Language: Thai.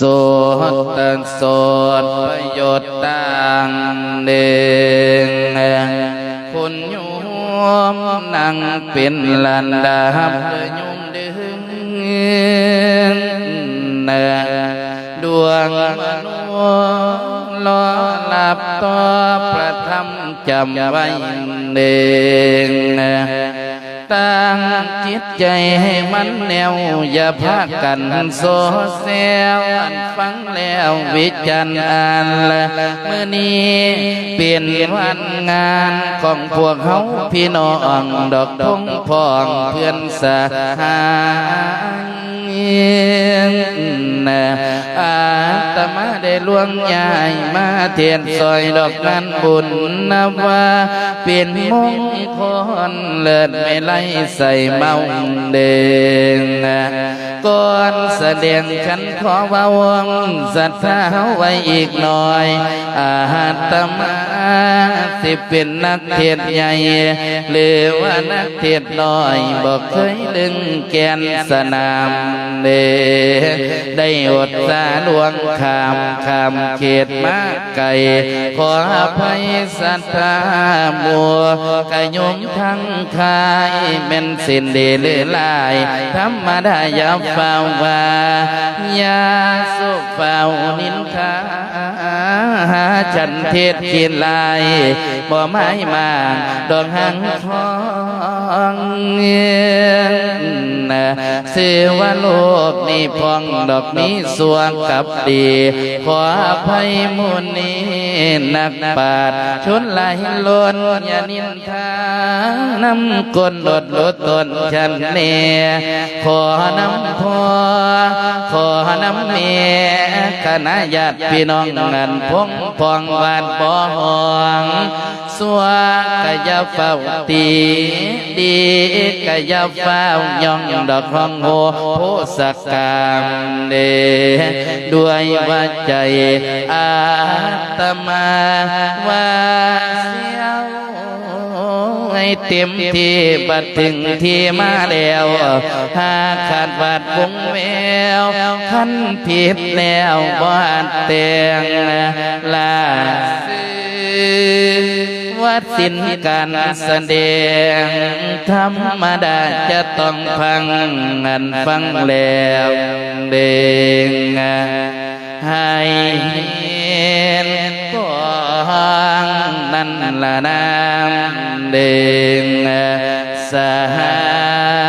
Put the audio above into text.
โสตโสดประโยชน์ต่างเด่งคุณโยมนั่งเป็นลันดาบยโยมดึงดวงมนุษย์รอหลับต่อประทับจำไว้เด่ง ตั้งจิตใจให้มันแนว อย่าพากันโซเซลอันฟังแล้ววิจารณ์อ่านละเมื่อนี้เปลี่ยนวันงานของพวกเขาพี่น้องดอกทงพองเพื่อนสหายนะอ ตมาได้ล่วงยายมาเทียนซอยดอกนั้นบุญนับว่าเปลี่ยนมงคลเลิศไม่ไล่ใส่เมาเดงก่อนแสดงฉันขอวาวงศรัทธาไว้อีกหน่อย อาตมาสิเป็นนักเทศน์ใหญ่ หรือว่านักเทศน์น้อยบอกเคยดึงแกนสนามเด ได้อดสาลวงขามขามเขตมาไกลขออภัยศรัทธามัวกะยมทั้งคายเป็นสินเดลือลายธรรมดายาเฝ้าว่า ยาสุเฝ้านิน ฉันเทศกินลายบ่ไม้มาดอกหังทองเงียนสื่อว่าโลกนี้พองดอกมีสวงกับดี ขออภัยมุนีนักปาดชนไหลล้นอย่านินทานำกลลดลดตนฉันเนขอนำพ่อขอนำเมีย คณะญาติพี่น้องนั้นพงพองวานปอหองสวกะยาเฝ้าตีดีกะยาเฝ้ายองดอกห้องโหโพสักกามเดด้วยว่าใจอาตมาว่าเสียว ให้เต็มที่บัดถึงที่มาแล้วหาขาดบาดวงแววขันผิดแล้วบ้านแต่งลาวัดสินการแสดงธรรมดาจะต้องพังงันฟังแล้วเด nan là nam điện sa ha